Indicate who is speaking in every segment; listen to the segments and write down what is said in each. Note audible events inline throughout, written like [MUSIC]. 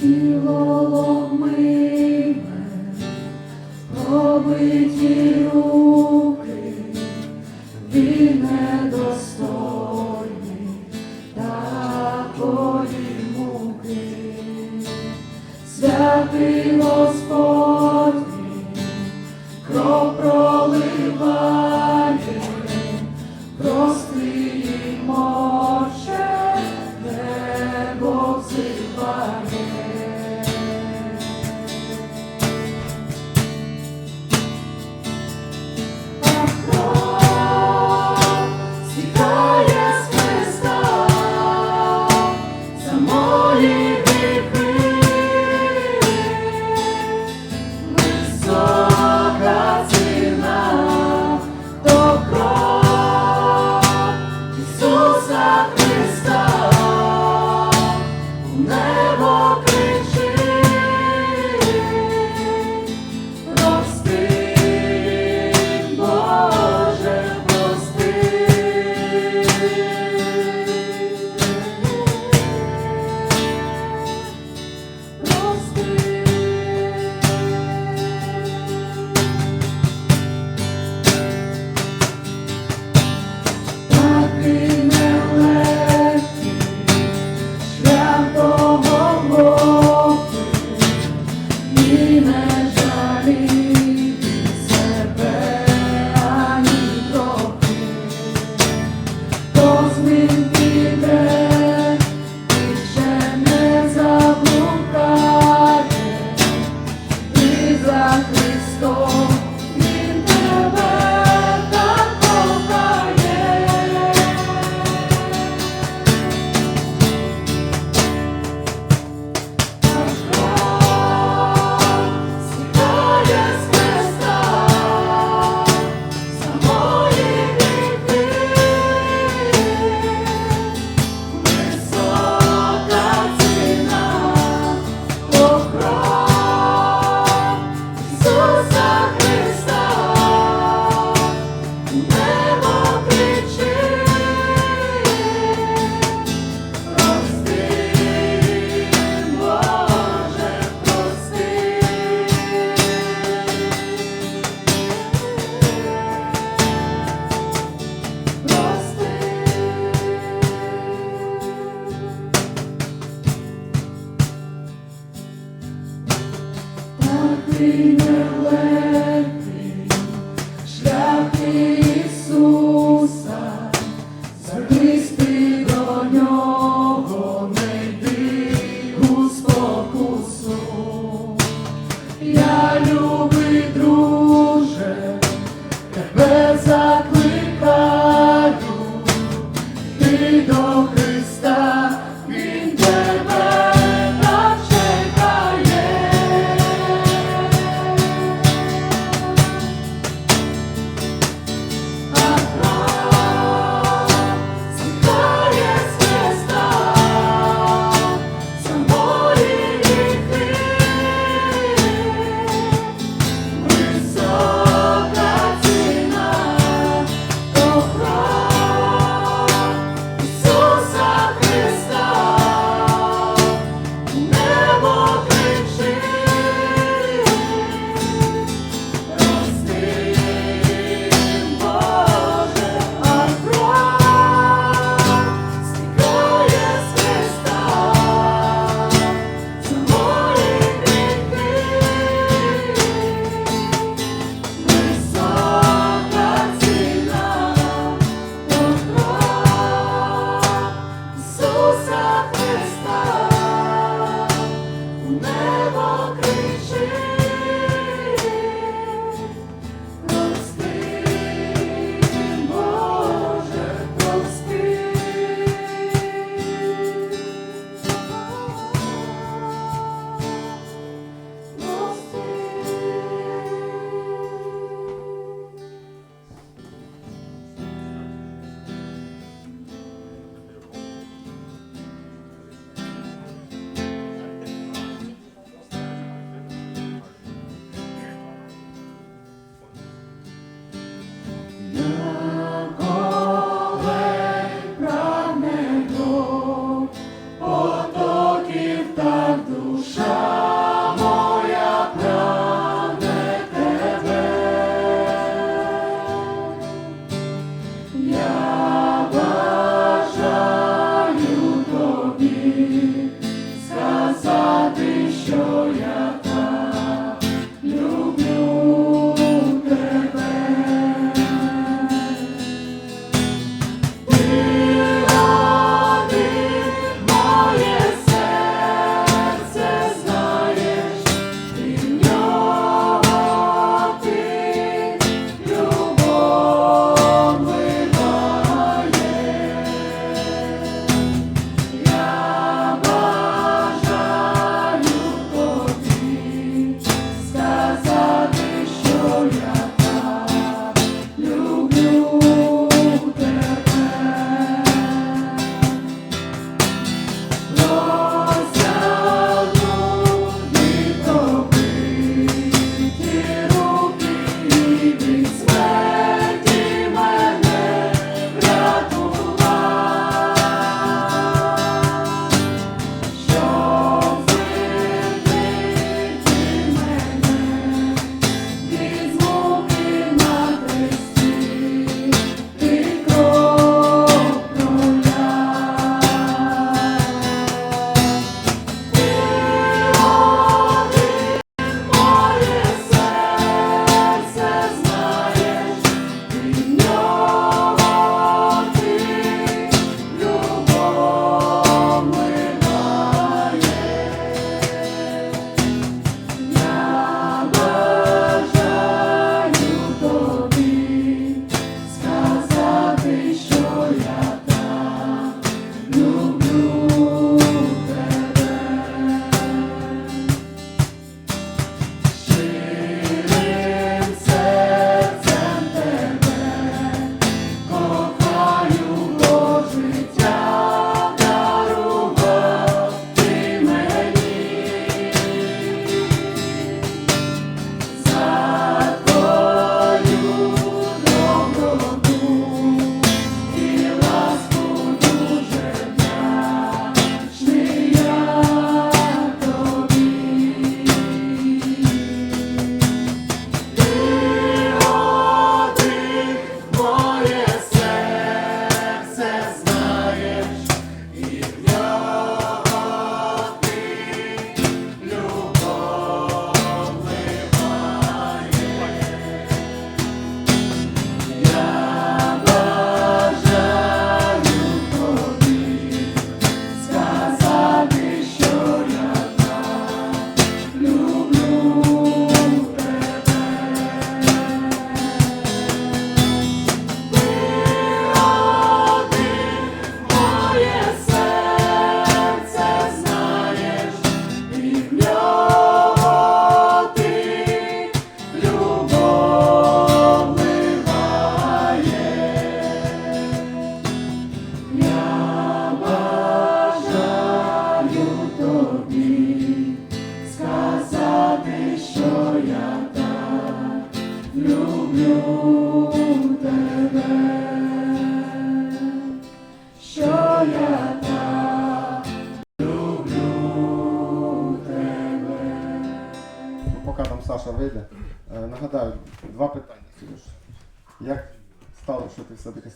Speaker 1: тіло ломиве, побиті руки, він недостойний такої муки, святий Господь, кров проливає, прости
Speaker 2: моче.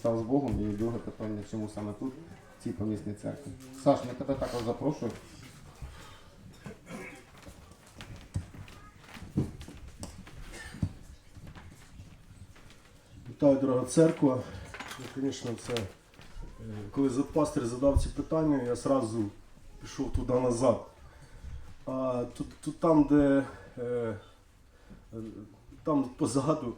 Speaker 2: Став з Богом? І друге питання, чому саме тут, в цій помісній церкві? Саш, ми тебе також запрошуємо.
Speaker 3: Вітаю, дорога церква. Ну, Звісно, це е, коли пастир задав ці питання, я одразу пішов туди назад. А тут, тут там, де е, е, там позаду,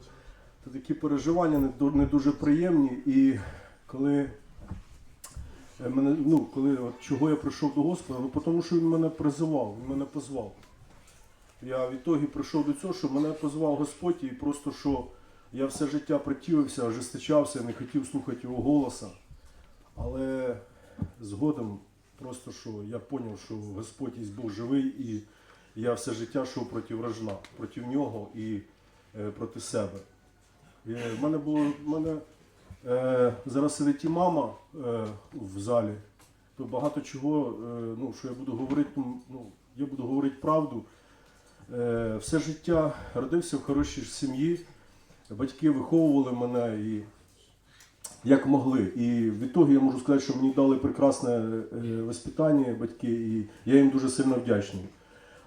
Speaker 3: то такі переживання не, дуже приємні. І коли е, мене, ну, коли от, чого я прийшов до Господа, ну тому що він мене призивав, він мене позвав. Я в ітогі прийшов до цього, що мене позвав Господь і просто що я все життя противився, ожестичався, не хотів слухати його голоса. Але згодом просто що я зрозумів, що Господь є Бог живий, і я все життя йшов проти вражна, проти нього і е, проти себе. І в мене було мене, е, зараз сидить і мама е, в залі, то багато чого, е, ну, що я буду говорити, ну, я буду говорити правду. Е, все життя родився в хорошій сім'ї. Батьки виховували мене і як могли. І в ітогі я можу сказати, що мені дали прекрасне е, воспитання батьки, і я їм дуже сильно вдячний.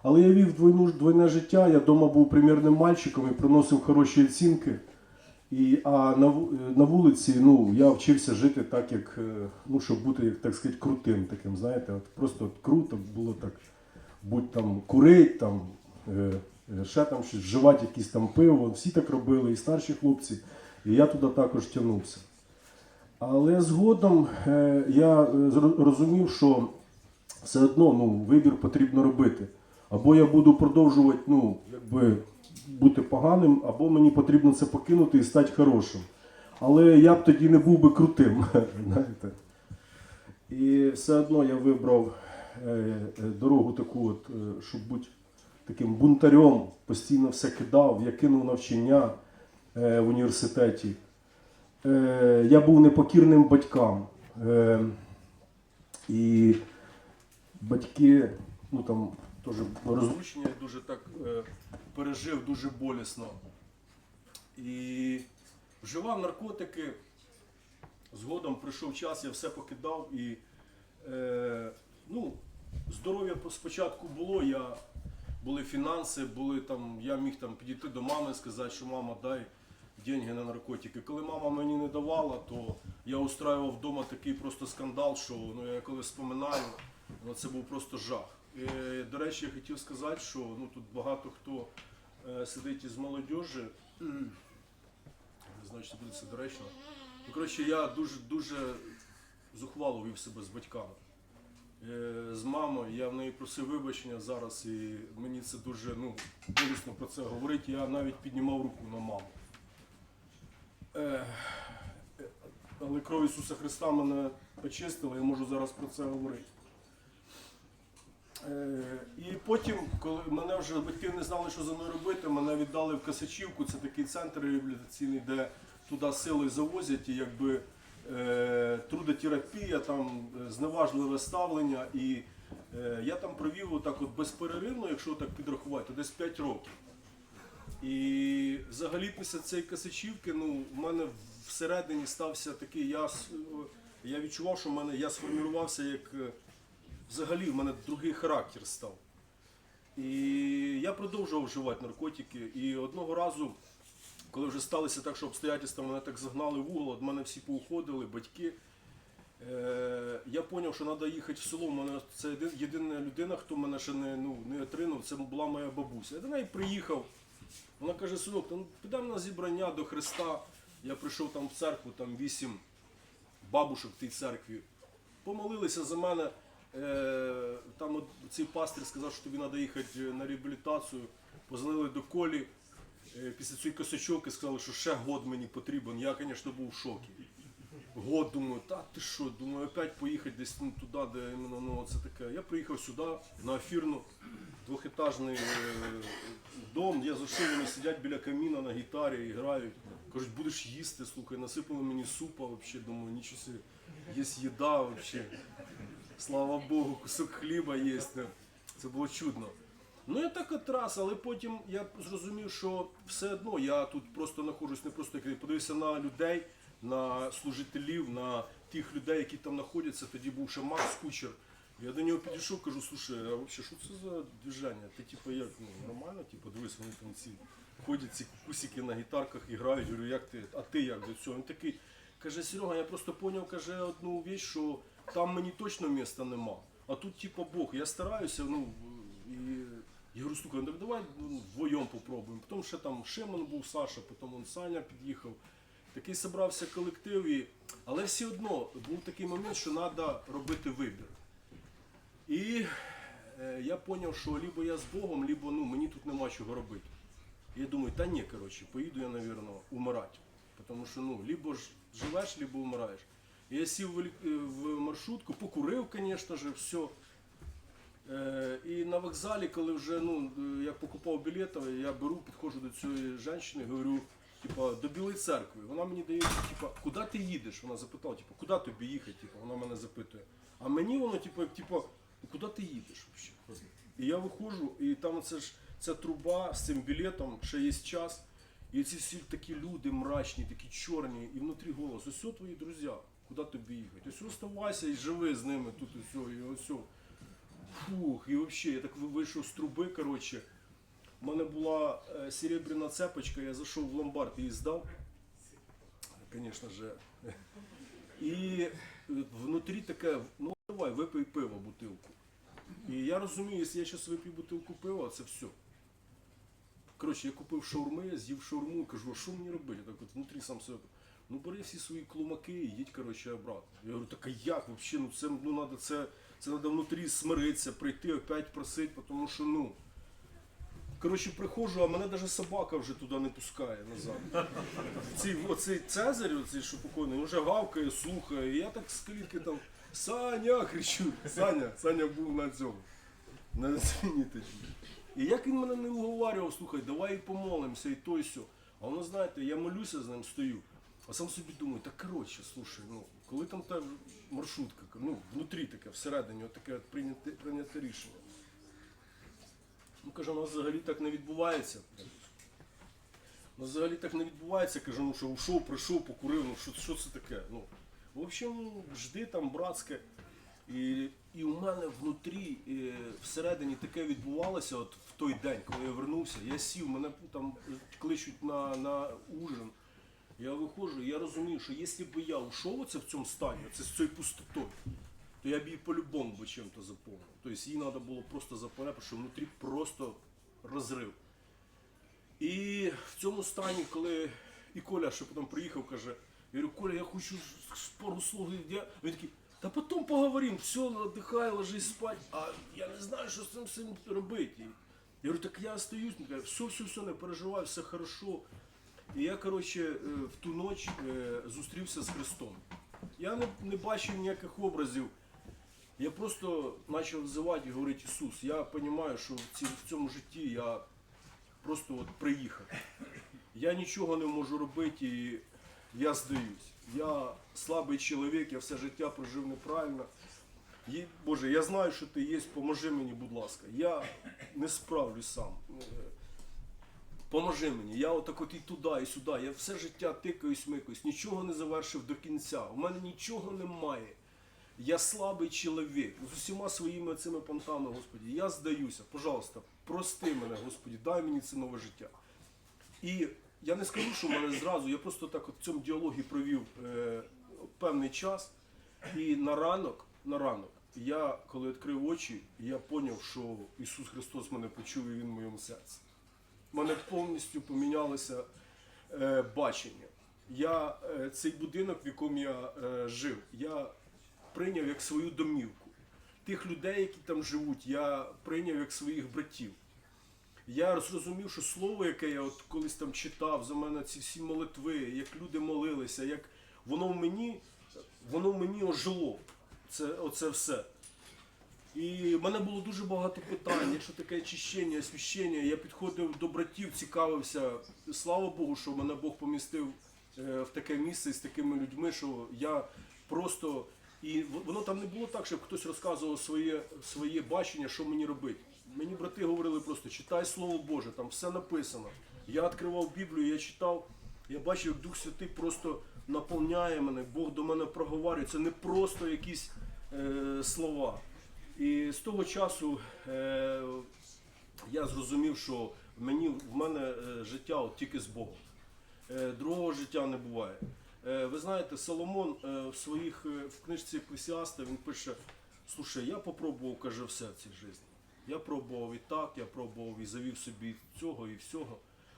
Speaker 3: Але я вів двойну, двойне життя, я вдома був примірним мальчиком і приносив хороші оцінки. І, а на, на вулиці ну, я вчився жити так, як, е, ну, щоб бути, як так сказати, крутим таким, знаєте, от просто от круто було так, будь там курить, там, е, е, ще там щось, вживати якісь там пиво, всі так робили, і старші хлопці, і я туди також тягнувся. Але згодом я е, зро- розумів, що все одно ну, вибір потрібно робити. Або я буду продовжувати ну, якби, бути поганим, або мені потрібно це покинути і стати хорошим. Але я б тоді не був би крутим. [LAUGHS] знаєте. І все одно я вибрав е, е, дорогу таку, от, е, щоб бути таким бунтарем, постійно все кидав, я кинув навчання в університеті. Я був непокірним батькам. І батьки, ну там теж розлучення дуже так е, пережив, дуже болісно. І вживав наркотики. Згодом прийшов час, я все покидав і е, ну, здоров'я спочатку було, я, були фінанси, були там, я міг там підійти до мами і сказати, що мама дай деньги на наркотики. Коли мама мені не давала, то я устраював вдома такий просто скандал, що ну, я коли вспоминаю, ну, це був просто жах. І, до речі, я хотів сказати, що ну, тут багато хто е, сидить із знаю, чи буде це доречно. Ну, коротше, я дуже дуже зухвало вів себе з батьками. Е, з мамою я в неї просив вибачення зараз, і мені це дуже ну, болісно про це говорити. Я навіть піднімав руку на маму. Е, е, але кров Ісуса Христа мене почистила, я можу зараз про це говорити. Е, і потім, коли мене вже батьки не знали, що за мною робити, мене віддали в Касачівку, це такий центр реабілітаційний, де туди силою завозять, і якби е, трудотерапія, там е, зневажливе ставлення. І е, я там провів отак от безперервно, якщо так підрахувати, то десь 5 років. І взагалі після цієї касачівки, ну, в мене всередині стався такий, я, я відчував, що в мене я сформувався як е, взагалі в мене другий характер став. І я продовжував вживати наркотики. І одного разу, коли вже сталося так, що обстоятельства мене так загнали в угол, від мене всі поуходили, батьки. Е, я зрозумів, що треба їхати в село. У мене це єдина людина, хто мене ще не, ну, не отринув, це була моя бабуся. Я до неї приїхав. Вона каже, синок, ну, підемо на зібрання до Христа. Я прийшов там в церкву, там вісім бабушок в тій церкві. Помолилися за мене. Е, там от цей пастир сказав, що тобі треба їхати на реабілітацію. Позвонили до Колі. Е, після цієї косачовки сказали, що ще год мені потрібен. Я, звісно, був в шокі. Год думаю, та ти що, думаю, опять поїхати десь ну, туди, де іменно, ну, це таке. Я приїхав сюди на ефірну, двохетажний е, дом. я зайшов, вони сидять біля каміна на гітарі і грають. Кажуть, будеш їсти, слухай, насипали мені супа, вообще, думаю, нічого є їда вообще. Слава Богу, кусок хліба є. Це було чудно. Ну я так от раз, але потім я зрозумів, що все одно я тут просто знаходжусь не просто як подивився на людей, на служителів, на тих людей, які там знаходяться. Тоді був ще Макс Кучер. Я до нього підійшов, кажу, слушай, а взагалі, що це за движення? Ти типу як ну, нормально? Типу, дивись, вони там ці ходять ці кусики на гітарках і грають. Говорю, як ти, а ти як до цього? Він такий каже, Серега, я просто поняв, каже, одну віч, що там мені точно міста нема. А тут, типу, Бог, я стараюся, ну і я говорю, слухай, ну давай ну, вдвоєм попробуємо. Потім ще там Шимон був, Саша, потім он Саня під'їхав. Такий зібрався колектив, і... але все одно був такий момент, що треба робити вибір. І е, я зрозумів, що либо я з Богом, либо ну, мені тут нема чого робити. І я думаю, та ні, коротше, поїду я, мабуть, умирати. Тому що ну, либо ж живеш, либо вмираєш. Я сів в, е, в маршрутку, покурив, звісно ж, все. І на вокзалі, коли вже ну, е, я покупав білети, я беру, підходжу до цієї жінки, говорю, типа, до Білої церкви. Вона мені дає, типа, куди ти їдеш? Вона запитала, типа, куди тобі їхати? Типа, вона мене запитує. А мені воно, типа, типа, куди ти їдеш взагалі? І я виходжу, і там це ж ця труба з цим білетом, ще є час. І ці всі такі люди мрачні, такі чорні, і внутрі голос, ось твої друзі, куди тобі їхати? Ось оставайся і живи з ними тут і і ось. Фух, і взагалі, я так вийшов з труби, коротше. У мене була е, серебряна цепочка, я зайшов в ломбард і її здав. Звісно же. І внутрі таке, ну давай, випий пиво, бутилку. І я розумію, якщо я зараз вип'ю бутилку пива, це все. Коротше, я купив шаурми, з'їв шаурму, кажу, а що мені робити? Так от внутрі сам себе. Ну бери всі свої клумаки і їдь, коротше, обратно. Я говорю, так а як взагалі? Ну це ну надо це, це внутрі смиритися, прийти, опять просити, тому що ну. Коротше, приходжу, а мене навіть собака вже туди не пускає назад. Ці, оцей Цезарь, оцей, що покойний, вже гавкає, слухає. І я так з клітки там Саня кричу. Саня, Саня був на цьому. На тоді. І як він мене не уговарював, слухай, давай і помолимося, і то, і сьо. А воно, знаєте, я молюся з ним, стою, а сам собі думаю, так коротше, слушай, ну, коли там та маршрутка, ну, внутрі таке, всередині, от таке от прийняте, прийняте рішення. Ну, каже, у взагалі так не відбувається. У взагалі так не відбувається, кажу, ну що ушов, прийшов, покурив, ну що, що це таке? Ну, в общем, жди там братське. І, і у мене внутрі, е, всередині таке відбувалося от в той день, коли я вернувся. Я сів, мене там кличуть на, на ужин. Я виходжу, я розумію, що якщо б я ушов оце в цьому стані, це з цією пустотою, то я б її по-любому би чим-то заповнив. Тобто її треба було просто заповняти, що внутрі просто розрив. І в цьому стані, коли і Коля ще потім приїхав, каже, я говорю, Коля, я хочу пару слов. Він такий, та потім поговоримо, все, віддихай, ложись спать. А я не знаю, що з цим всім робити. Я говорю, так я остаюсь, він каже, все, все, все, не переживай, все хорошо. І я, коротше, е, в ту ніч е, зустрівся з Христом. Я не, не бачив ніяких образів. Я просто почав взивати і говорити, Ісус, я розумію, що в, ці, в цьому житті я просто от приїхав. Я нічого не можу робити і я здаюсь. Я слабий чоловік, я все життя прожив неправильно. Є- Боже, я знаю, що ти є, поможи мені, будь ласка. Я не справлюсь сам. Поможи мені. Я отак от і туди, і сюди. Я все життя тикаюсь, микаюсь, нічого не завершив до кінця. У мене нічого немає. Я слабий чоловік з усіма своїми цими понтами, Господі. Я здаюся. Пожалуйста, прости мене, Господі, дай мені це нове життя. І я не скажу, що в мене зразу, я просто так от в цьому діалогі провів е, певний час. І на ранок, на ранок, я коли відкрив очі, я зрозумів, що Ісус Христос мене почув і Він в моєму серці. У мене повністю помінялося е, бачення. Я е, цей будинок, в якому я е, жив, я прийняв як свою домівку. Тих людей, які там живуть, я прийняв як своїх братів. Я зрозумів, що слово, яке я от колись там читав, за мене ці всі молитви, як люди молилися, як воно в мені, воно в мені ожило. Це, оце все. І в мене було дуже багато питань, якщо таке очищення, освящення. Я підходив до братів, цікавився. Слава Богу, що мене Бог помістив е, в таке місце з такими людьми, що я просто. І воно там не було так, щоб хтось розказував своє, своє бачення, що мені робити. Мені брати говорили просто читай Слово Боже, там все написано. Я відкривав Біблію, я читав, я бачив, як Дух Святий просто наповняє мене, Бог до мене проговорює. Це не просто якісь е, слова. І з того часу е, я зрозумів, що мені, в мене е, життя от тільки з Богом. Е, другого життя не буває. Е, ви знаєте, Соломон е, в своїх е, в книжці Еклесіаста він пише: слушай, я попробував, каже, все в цій житті. Я пробував і так, я пробував і завів собі цього і всього.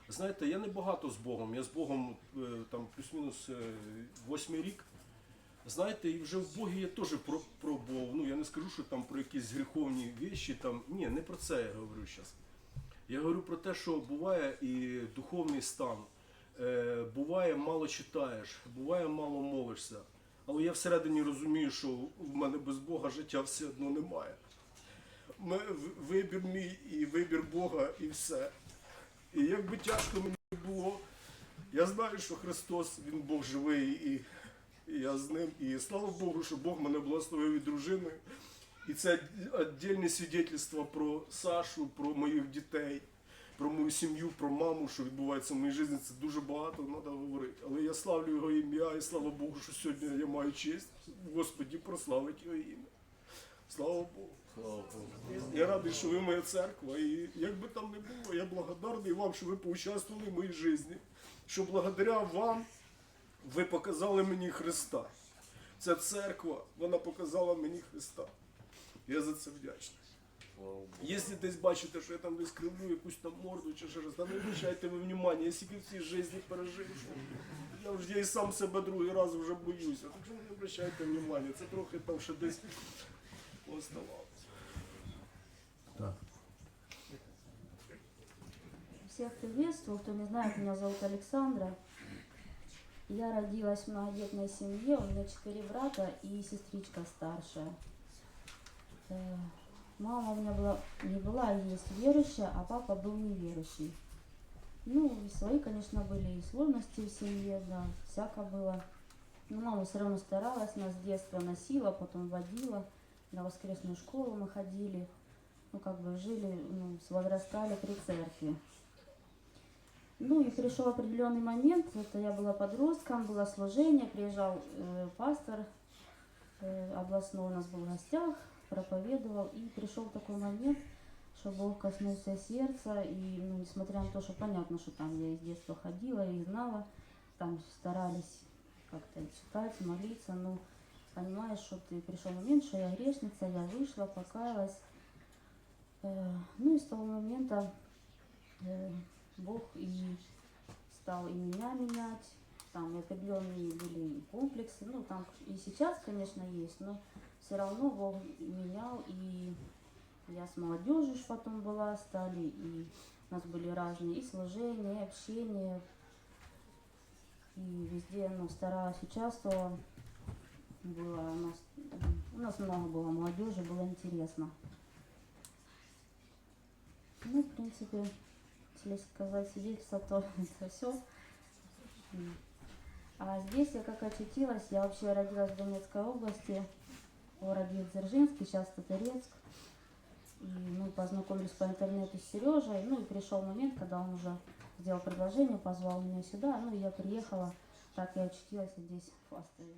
Speaker 3: Знаєте, я не багато з Богом. Я з Богом е, там плюс-мінус восьмий рік. Знаєте, і вже в Богі я теж про- пробував. Ну я не скажу, що там про якісь гріховні віші. Там ні, не про це я говорю зараз. Я говорю про те, що буває і духовний стан. Е, буває, мало читаєш, буває, мало молишся. Але я всередині розумію, що в мене без Бога життя все одно немає. В- Вибір мій і вибір Бога, і все. І як би тяжко мені було, я знаю, що Христос, Він Бог живий, і, і я з ним. І слава Богу, що Бог мене благословив і дружиною. І це віддільне свідетельство про Сашу, про моїх дітей, про мою сім'ю, про маму, що відбувається в моїй житті. Це дуже багато треба говорити. Але я славлю його ім'я, і слава Богу, що сьогодні я маю честь Господі прославити його ім'я. Слава Богу. Я радий, що ви моя церква, і як би там не було, я благодарний вам, що ви поучаствували в моїй житті, що благодаря вам ви показали мені Христа. Ця церква, вона показала мені Христа. Я за це вдячний. Якщо десь бачите, що я там десь кривлю якусь там морду чи ще щось, та не обращайте ви внимання, я скільки в цій житті пережив, що я вже я і сам себе другий раз вже боюся. Так що не обращайте внимання, це трохи там ще десь оставалося.
Speaker 1: Всех приветствую. Кто не знает, меня зовут Александра. Я родилась в многодетной семье. У меня четыре брата и сестричка старшая. Э, Мама у меня была, не была, а есть верующая, а папа был неверующий. Ну, и свои, конечно, были и сложности в семье, да, всяко было. Но мама все равно старалась, нас с детства носила, потом водила. На воскресную школу мы ходили. Ну, как бы жили, ну, возрастали при церкви. Ну и пришел определенный момент, это я была подростком, было служение, приезжал э, пастор э, областной у нас был в гостях, проповедовал, и пришел такой момент, что Бог коснулся сердца, и ну, несмотря на то, что понятно, что там я из детства ходила и знала, там старались как-то читать, молиться, но понимаешь, что ты пришел момент, что я грешница, я вышла, покаялась, Э, ну и с того момента э, Бог и стал и меня менять, там и определенные были комплексы, ну там и сейчас, конечно, есть, но все равно Бог менял, и я с молодежью потом была, стали, и у нас были разные и служения, и общение, и везде, ну, старалась участвовала, было у нас, у нас много было молодежи, было интересно. Ну, в принципе, если сказать свидетельство, то [LAUGHS] это все. А здесь я как очутилась, я вообще родилась в Донецкой области, в городе Дзержинск, сейчас Татарецк. И мы познакомились по интернету с Сережей, ну и пришел момент, когда он уже сделал предложение, позвал меня сюда, ну и я приехала, так я очутилась здесь в Фастове.